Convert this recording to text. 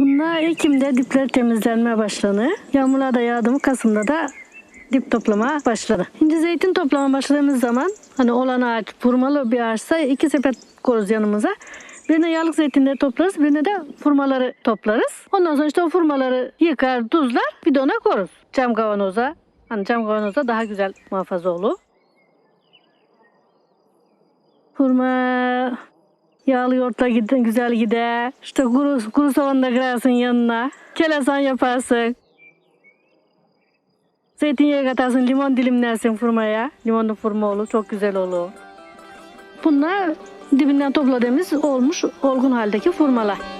Bunlar Ekim'de dipler temizlenmeye başlanır. Yağmurlar da yağdı mı Kasım'da da dip toplama başladı. Şimdi zeytin toplama başladığımız zaman hani olan ağaç vurmalı bir ağaçsa iki sepet koruz yanımıza. Birine yağlık zeytinleri toplarız, birine de furmaları toplarız. Ondan sonra işte o furmaları yıkar, tuzlar, bidona koruz. Cam kavanoza. Hani cam kavanozda daha güzel muhafaza olur. Hurma yağlı yoğurtla gide, güzel gider. İşte kuru, kuru soğan da kırarsın yanına. Kelasan yaparsın. Zeytinyağı katarsın, limon dilimlersin fırmaya. Limonlu fırma olur, çok güzel olur. Bunlar dibinden topladığımız olmuş olgun haldeki fırmalar.